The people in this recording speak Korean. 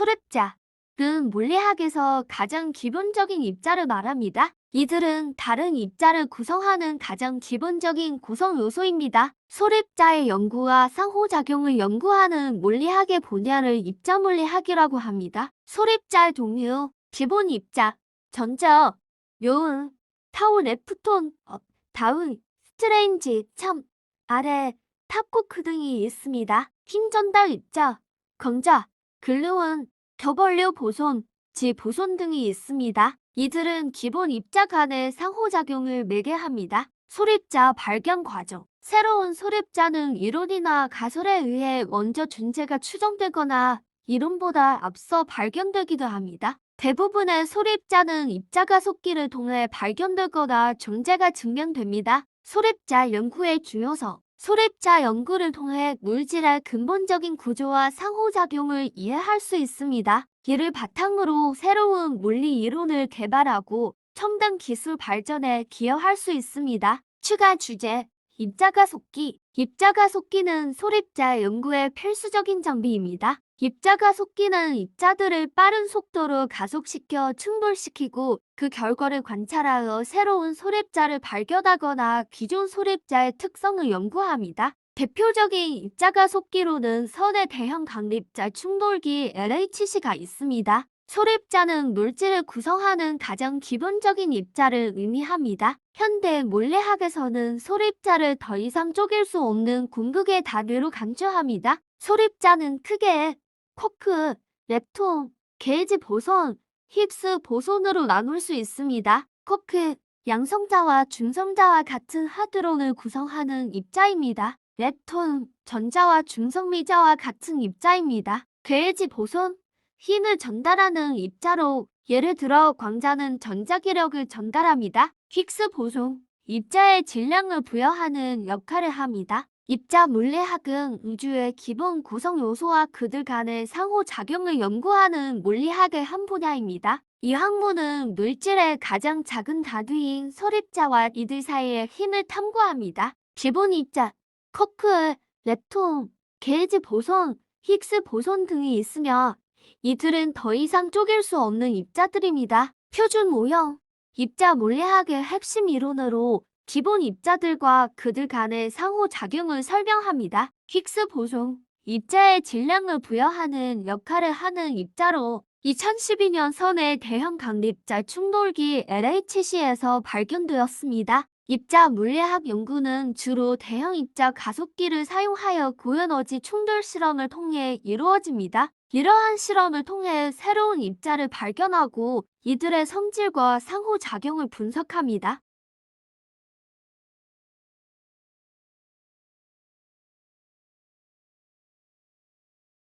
소랩자 등 물리학에서 가장 기본적인 입자를 말합니다. 이들은 다른 입자를 구성하는 가장 기본적인 구성 요소입니다. 소랩자의 연구와 상호작용을 연구하는 물리학의 분야를 입자물리학이라고 합니다. 소랩자 종류, 기본 입자, 전자, 요은, 타우 레프톤, 업, 다운, 스트레인지, 참, 아래, 탑코크 등이 있습니다. 힘 전달 입자, 강자, 글루온, 더벌류 보손, 지 보손 등이 있습니다. 이들은 기본 입자 간의 상호작용을 매개합니다. 소립자 발견 과정. 새로운 소립자는 이론이나 가설에 의해 먼저 존재가 추정되거나 이론보다 앞서 발견되기도 합니다. 대부분의 소립자는 입자가 속기를 통해 발견되거나 존재가 증명됩니다. 소립자 연구의 중요성. 소립자 연구를 통해 물질의 근본적인 구조와 상호작용을 이해할 수 있습니다. 이를 바탕으로 새로운 물리 이론을 개발하고 첨단 기술 발전에 기여할 수 있습니다. 추가 주제 입자가속기 입자가속기는 소립자 연구의 필수적인 장비입니다. 입자가속기는 입자들을 빠른 속도로 가속시켜 충돌시키고 그 결과를 관찰하여 새로운 소립자를 발견하거나 기존 소립자의 특성을 연구합니다. 대표적인 입자가속기로는 선의 대형 강립자 충돌기 LHC가 있습니다. 소립자는 물질을 구성하는 가장 기본적인 입자를 의미합니다. 현대 물리학에서는 소립자를 더 이상 쪼갤 수 없는 궁극의 단위로 간주합니다. 소립자는 크게 코크, 렙톤, 게이지 보손, 힙스 보손으로 나눌 수 있습니다. 코크, 양성자와 중성자와 같은 하드론을 구성하는 입자입니다. 렙톤, 전자와 중성미자와 같은 입자입니다. 게이지 보손, 힘을 전달하는 입자로 예를 들어 광자는 전자기력을 전달합니다. 힉스 보손, 입자의 질량을 부여하는 역할을 합니다. 입자 물리학은 우주의 기본 구성 요소와 그들 간의 상호작용을 연구하는 물리학의 한 분야입니다. 이 학문은 물질의 가장 작은 단위인 소립자와 이들 사이의 힘을 탐구합니다. 기본 입자, 커크, 렙톤, 게이지 보손, 힉스 보손 등이 있으며 이들은 더 이상 쪼갤 수 없는 입자들입니다. 표준 모형, 입자 물리학의 핵심 이론으로 기본 입자들과 그들 간의 상호작용을 설명합니다. 힉스 보송, 입자의 질량을 부여하는 역할을 하는 입자로 2012년 선의 대형 강립자 충돌기 LHC에서 발견되었습니다. 입자 물리학 연구는 주로 대형 입자 가속기를 사용하여 고에너지 충돌 실험을 통해 이루어집니다. 이러한 실험을 통해 새로운 입자를 발견하고 이들의 성질과 상호작용을 분석합니다.